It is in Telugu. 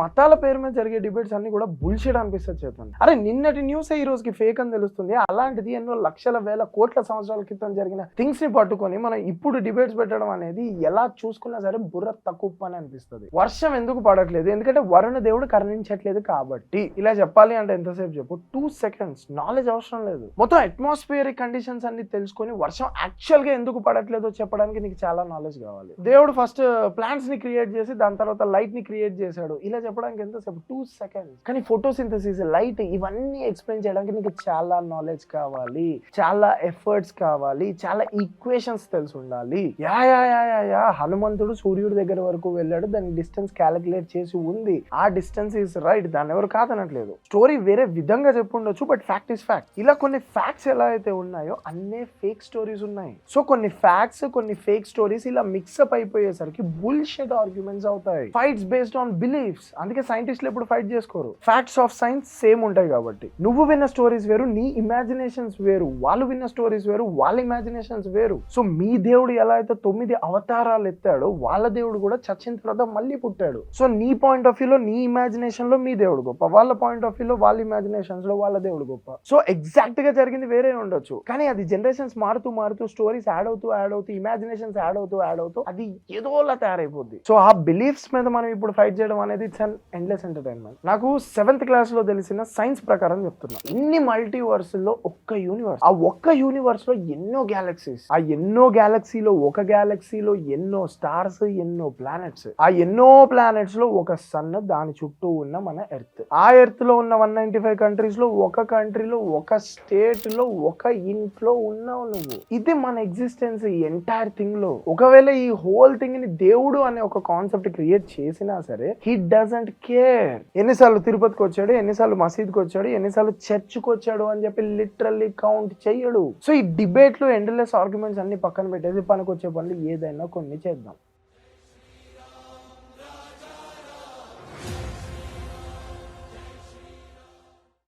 మతాల పేరు మీద జరిగే డిబేట్స్ అన్ని కూడా బుల్షిట్ అనిపిస్తుంది చేతుంది అరే నిన్నటి న్యూస్ ఈ రోజుకి ఫేక్ అని తెలుస్తుంది. అలాంటిది ఎన్నో లక్షల వేల కోట్ల సంవత్సరాల క్రితం జరిగిన థింగ్స్ని పట్టుకొని మనం ఇప్పుడు డిబేట్స్ పెట్టడం అనేది ఎలా చూసుకున్నా సరే బుర్ర తక్కువ అని అనిపిస్తుంది. వర్షం ఎందుకు పడట్లేదు? ఎందుకంటే వరుణ దేవుడు కరుణించట్లేదు కాబట్టి. ఇలా చెప్పాలి అంటే ఎంతసేపు చెప్పు? టూ సెకండ్స్ నాలెడ్జ్ అవసరం లేదు. మొత్తం అట్మాస్ఫియరిక్ కండిషన్స్ అన్ని తెలుసుకొని వర్షం యాక్చువల్గా ఎందుకు పడట్లేదో చెప్పడానికి నీకు చాలా నాలెడ్జ్ కావాలి. దేవుడు ఫస్ట్ ప్లాంట్స్ని క్రియేట్ చేసి దాని తర్వాత లైట్ని క్రియేట్ చేశాడు. ఇలా చెప్పడానికి ఎంతసేపు టూ సెకండ్స్ కానీ ఫోటోసింథసిస్ లైట్ ఇవన్నీ ఎక్స్ప్లెయిన్ చేయడానికి నీకు చాలా నాలెడ్జ్ కావాలి. చాలా ఎఫర్ట్స్ కావాలి. చాలా ఈక్వేషన్స్ తెలిసి ఉండాలి. Yeah yeah yeah yeah yeah. హనుమంతుడు సూర్యుడి దగ్గర వరకు వెళ్ళాడు. దాని డిస్టెన్స్ క్యాలిక్యులేట్ చేసి ఉంది. ఆ డిస్టెన్స్ ఇస్ రైట్ దాన్ని ఎవరు కాదనట్లేదు. స్టోరీ వేరే విధంగా చెప్పుండొచ్చు బట్ ఫ్యాక్ట్ ఇస్ ఫ్యాక్ట్ ఇలా కొన్ని ఫ్యాక్ట్స్ ఎలా అయితే ఉన్నాయో అన్నే ఫేక్ స్టోరీస్ ఉన్నాయి. సో కొన్ని ఫ్యాక్ట్స్ కొన్ని ఫేక్ స్టోరీస్ ఇలా మిక్సప్ అయిపోయేసరికి బుల్షెట్ ఆర్గ్యుమెంట్స్ అవుతాయి. ఫైట్స్ బేస్డ్ ఆన్ బిలీఫ్స్ అందుకే సైంటిస్టులు ఎప్పుడు ఫైట్ చేసుకోరు. ఫ్యాక్ట్స్ ఆఫ్ సైన్స్ సేమ్ ఉంటాయి కాబట్టి. నువ్వు విన్న స్టోరీస్ వేరు నీ ఇమాజినేషన్స్ వేరు వాళ్ళు విన్న స్టోరీస్ వేరు వాళ్ళ ఇమాజినేషన్స్ వేరు. సో మీ దేవుడు ఎలా అయితే తొమ్మిది అవతారాలు ఎత్తాడో వాళ్ళ దేవుడు కూడా చచ్చిన తర్వాత మళ్ళీ పుట్టాడు. సో నీ పాయింట్ ఆఫ్ వ్యూలో నీ ఇమాజినేషన్లో మీ దేవుడు గొప్ప. వాళ్ళ పాయింట్ ఆఫ్ వ్యూలో వాళ్ళ ఇమాజినేషన్స్లో వాళ్ళ దేవుడు గొప్ప. సో ఎగ్జాక్ట్గా జరిగింది వేరే ఉండొచ్చు. కానీ అది జనరేషన్స్ మారుతూ మారుతూ స్టోరీస్ యాడ్ అవుతూ యాడ్ అవుతూ ఇమాజినేషన్స్ యాడ్ అవుతూ యాడ్ అవుతూ అది ఏదోలా తయారైపోద్ది. సో ఆ బిలీఫ్స్ మీద మనం ఇప్పుడు ఫైట్ చేయడం అనేది ఇట్స్ అన్ ఎండ్లెస్ ఎంటర్టైన్మెంట్ నాకు సెవెంత్ క్లాస్లో తెలిసిన సైన్స్ ప్రకారం చెప్తున్నా. ఇన్ని మల్టీవర్స్లో ఒక్క యూనివర్స్ ఆ ఒక్క యూనివర్స్లో ఎన్నో గ్యాలక్సీస్ ఆ ఎన్నో గ్యాలక్సీలో ఒక గ్యాలక్సీలో ఎన్నో స్టార్స్ ఎన్నో ప్లానెట్స్ ఆ ఎన్నో ప్లానెట్స్లో ఒక సన్ దాని చుట్టూ ఉన్న మన ఎర్త్ ఆ ఎర్త్లో ఉన్న వన్ నైన్టీ ఫైవ్ కంట్రీస్లో ఒక కంట్రీలో ఒక స్టేట్లో ఒక ఇంట్లో ఉన్నావు నువ్వు. ఇది మన ఎగ్జిస్టెన్స్ ఎంటైర్ థింగ్లో ఒకవేళ ఈ హోల్ థింగ్ని దేవుడు అనే ఒక కాన్సెప్ట్ క్రియేట్ చేసినా సరే హీ డజంట్ కేర్ ఎన్నిసార్లు తిరుపతికి వచ్చాడు ఎన్నిసార్లు మసీద్కి వచ్చాడు ఎన్నిసార్లు చర్చ్కి వచ్చాడు అని చెప్పి లిటరల్లీ కౌంట్ చేయడు. సో ఈ డిబేట్లు ఎండ్లెస్ ఆర్గ్యుమెంట్స్ అన్ని పక్కన పెట్టేసి పనికొచ్చే పనులు ఏదైనా కొన్ని చేద్దాం.